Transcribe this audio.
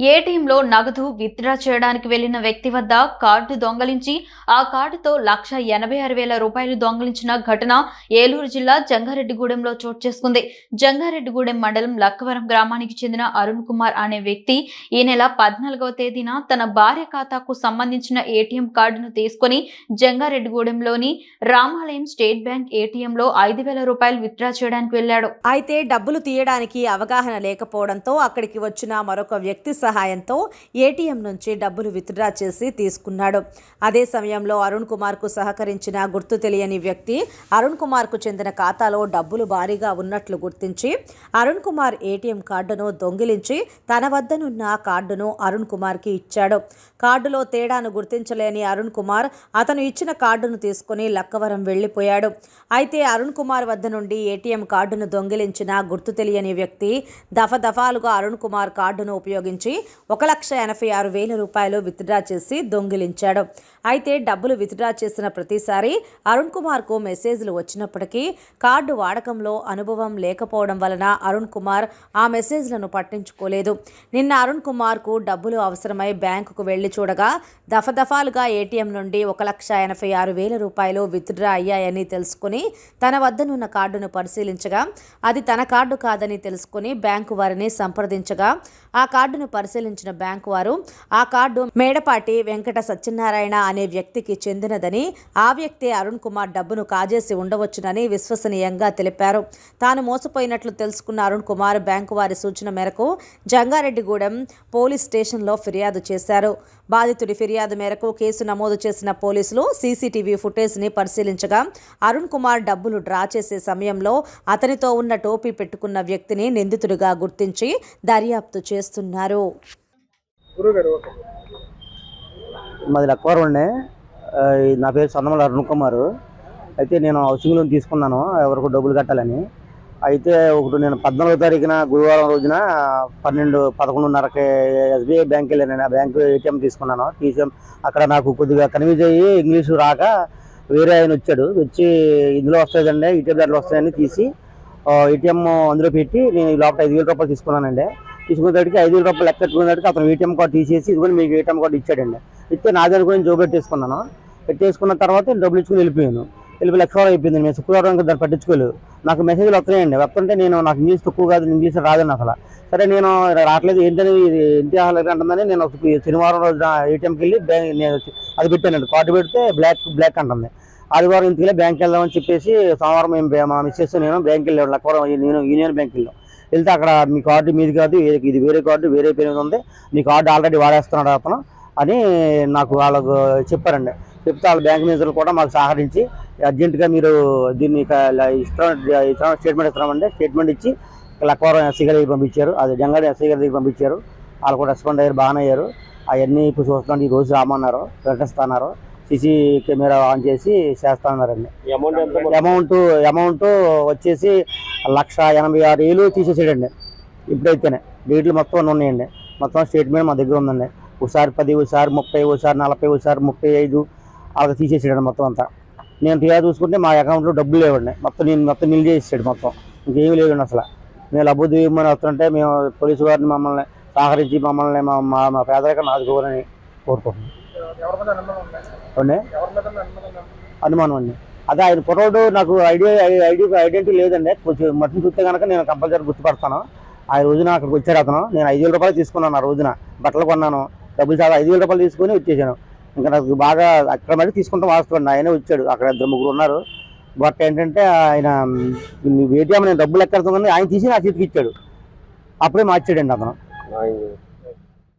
ఏటీఎంలో నగదు విత్డ్రా చేయడానికి వెళ్ళిన వ్యక్తి వద్ద కార్డు దొంగలించి ఆ కార్డుతో లక్ష ఎనభై ఆరు వేల రూపాయలు దొంగలించిన ఘటన ఏలూరు జిల్లా జంగారెడ్డిగూడెంలో చోటు చేసుకుంది. జంగారెడ్డిగూడెం మండలం లక్కవరం గ్రామానికి చెందిన అరుణ్ కుమార్ అనే వ్యక్తి ఈ నెల పద్నాలుగవ తేదీన తన భార్య ఖాతాకు సంబంధించిన ఏటీఎం కార్డును తీసుకుని జంగారెడ్డిగూడెంలోని రామాలయం స్టేట్ బ్యాంక్ ఏటీఎంలో ఐదు వేల రూపాయలు విత్డ్రా చేయడానికి వెళ్ళాడు అయితే డబ్బులు తీయడానికి అవగాహన లేకపోవడంతో అక్కడికి వచ్చిన మరొక వ్యక్తి సహాయంతో ఏటీఎం నుంచి డబ్బులు విత్డ్రా చేసి తీసుకున్నాడు. అదే సమయంలో అరుణ్ కుమార్కు సహకరించిన గుర్తు తెలియని వ్యక్తి అరుణ్ కుమార్కు చెందిన ఖాతాలో డబ్బులు భారీగా ఉన్నట్లు గుర్తించి అరుణ్ కుమార్ ఏటీఎం కార్డును దొంగిలించి తన వద్దనున్న కార్డును అరుణ్ కుమార్కి ఇచ్చాడు. కార్డులో తేడాను గుర్తించలేని అరుణ్ కుమార్ అతను ఇచ్చిన కార్డును తీసుకుని లక్కవరం వెళ్ళిపోయాడు అయితే అరుణ్ కుమార్ వద్ద నుండి ఏటీఎం కార్డును దొంగిలించిన గుర్తు తెలియని వ్యక్తి దఫదఫాలుగా అరుణ్ కుమార్ కార్డును ఉపయోగించి ఒక లక్ష ఎనభై ఆరు వేల రూపాయలు విత్డ్రా చేసి దొంగిలించాడు. అయితే డబ్బులు విత్డ్రా చేసిన ప్రతిసారి అరుణ్ కుమార్కు మెసేజ్లు వచ్చినప్పటికీ కార్డు వాడకంలో అనుభవం లేకపోవడం వలన అరుణ్ కుమార్ ఆ మెసేజ్లను పట్టించుకోలేదు. నిన్న అరుణ్ కుమార్కు డబ్బులు అవసరమై బ్యాంకుకు వెళ్ళి చూడగా దఫదఫాలుగా ఏటీఎం నుండి ఒక లక్ష ఎనభై ఆరు వేల రూపాయలు విత్డ్రా అయ్యాయని తెలుసుకుని తన వద్దనున్న కార్డును పరిశీలించగా అది తన కార్డు కాదని తెలుసుకుని బ్యాంకు వారిని సంప్రదించగా ఆ కార్డును పరిశీలించిన బ్యాంకు వారు ఆ కార్డు మేడపాటి వెంకట సత్యనారాయణ అనే వ్యక్తికి చెందినదని ఆ వ్యక్తి అరుణ్ కుమార్ డబ్బును కాజేసి ఉండవచ్చునని విశ్వసనీయంగా తెలిపారు. తాను మోసపోయినట్లు తెలుసుకున్న అరుణ్ కుమార్ బ్యాంకు వారి సూచన మేరకు జంగారెడ్డిగూడెం పోలీస్ స్టేషన్లో ఫిర్యాదు చేశారు. బాధితుడి ఫిర్యాదు మేరకు కేసు నమోదు చేసిన పోలీసులు సీసీటీవీ ఫుటేజ్ని పరిశీలించగా అరుణ్ కుమార్ డబ్బులు డ్రా చేసే సమయంలో అతనితో ఉన్న టోపీ పెట్టుకున్న వ్యక్తిని నిందితుడిగా గుర్తించి దర్యాప్తు చేస్తున్నారు. గురుగారు మాది లక్వరం అండి నా పేరు సన్నమల అరుణ్ కుమార్. అయితే నేను హౌసింగ్ లోన్ తీసుకున్నాను ఎవరికి డబ్బులు కట్టాలని. అయితే ఒకటి నేను పద్నాలుగో తారీఖున గురువారం రోజున పన్నెండు పదకొండున్నరకి ఎస్బీఐ బ్యాంక్ వెళ్ళాను ఆ బ్యాంక్ ఏటీఎం తీసుకున్నాను. తీసాం అక్కడ నాకు కొద్దిగా కన్ఫ్యూజ్ అయ్యి ఇంగ్లీషు రాక వేరే ఆయన వచ్చాడు. వచ్చి ఇందులో వస్తుందండి ఏటీఎం దాంట్లో వస్తాయని తీసి ఏటీఎం అందులో పెట్టి నేను లోపల ఐదు వేల రూపాయలు తీసుకున్నానండి. తీసుకునేటడికి ఐదు వేల రూపాయలు లెక్క పెట్టుకునేటికి అతను ఏటీఎం కార్డు తీసేసి ఇదిగోని మీకు ఏటీఎం కార్డు ఇచ్చాడండి. ఇస్తే నా అనుకుని జో జోబెట్టేసుకున్నాను పెట్టేసుకున్న తర్వాత నేను డబ్బులు ఇచ్చుకుని వెళ్ళిపోయాను. వెళ్ళిపోయి లక్ష అయిపోయింది. నేను శుక్రవారం ఇంకా దాన్ని పట్టించుకోలేదు. నాకు మెసేజ్లు వస్తున్నాయండి. వస్తుంటే నేను నాకు ఇంగ్లీష్ తక్కువ కాదు ఇంగ్లీష్ రాదని అసలు. సరే నేను రావట్లేదు. ఏంటని ఇది ఏంటి అసలు అంటుందని నేను ఒక శనివారం రోజు ఏటీఎంకి వెళ్ళి బ్యాంక్ నేను అది పెట్టానండి. కార్డు పెడితే బ్లాక్ బ్లాక్ అంటుంది. ఆదివారం ఇంటికి వెళ్ళి బ్యాంక్ వెళ్దామని చెప్పేసి సోమవారం మేము మా మిస్సెస్ నేను బ్యాంక్ వెళ్ళాం. లక్కవరం నేను యూనియన్ బ్యాంక్ వెళ్ళాం. వెళ్తే అక్కడ మీ కార్డు మీది కాదు ఇది వేరే కార్డు వేరే పేరు ఉంది. మీ కార్డు ఆల్రెడీ వాడేస్తున్నాడు అతను అని నాకు వాళ్ళకు చెప్పారండి. చెప్తే వాళ్ళ బ్యాంక్ మేనేజర్లు కూడా మాకు సహకరించి అర్జెంటుగా మీరు దీన్ని ఇస్తాం స్టేట్మెంట్ ఇస్తున్నామంటే స్టేట్మెంట్ ఇచ్చి లక్కవరం ఎస్సీ గారి పంపించారు. అది జంగాడి ఎస్సీ గారి దగ్గరికి పంపించారు. వాళ్ళు కూడా రెస్పాండ్ అయ్యారు బాగానే అయ్యారు. అవన్నీ ఇప్పుడు చూస్తున్నాం ఈ రోజు రామన్నారు ప్రకటిస్తున్నారు. సీసీ కెమెరా ఆన్ చేసి చేస్తానన్నారండి అమౌంట్ అమౌంట్ వచ్చేసి లక్ష ఎనభై ఆరు వేలు తీసేసాడండి. ఇప్పుడైతేనే డేట్లు మొత్తం ఉన్నాయండి. మొత్తం స్టేట్మెంట్ మా దగ్గర ఉందండి. ఒకసారి పది ఒకసారి ముప్పై ఒకసారి నలభై ఒకసారి ముప్పై ఐదు అలా తీసేసాడండి మొత్తం అంతా. నేను తీరా చూసుకుంటే మా అకౌంట్లో డబ్బులు లేవండి. మొత్తం నేను మొత్తం నిల్ చేసాడు మొత్తం. ఇంకేమీ లేవండి అసలు. మేము అభివృద్ధి ఇవ్వమని వస్తుంటే మేము పోలీసు వారిని మమ్మల్ని సహకరించి మమ్మల్ని మా మా పేదరికం ఆదుకోవాలని కోరుకుంటున్నాం. అనుమానం అండి. అదే ఆయన కుర్రోడు నాకు ఐడియా ఐడి ఐడెంటిటీ లేదండి. కొంచెం మట్టిని చూస్తే కనుక నేను కంపల్సరీ గుర్తుపడతాను. ఆ రోజున అక్కడికి వచ్చారు అతను. నేను ఐదు వేల రూపాయలు తీసుకున్నాను ఆ రోజున. బట్టలు కొన్నాను. డబ్బులు చాలా ఐదు వేల రూపాయలు తీసుకొని వచ్చేసాను. ఇంకా నాకు బాగా అక్కడ మరి తీసుకుంటాం వాస్తవం ఆయనే వచ్చాడు. అక్కడ ఇద్దరు ముగ్గురు ఉన్నారు. బట్ ఏంటంటే ఆయన ఏటీఎం నేను డబ్బులు ఎక్కడుతుంది ఆయన తీసి నా చేతికి ఇచ్చాడు. అప్పుడే మార్చాడండి అతను.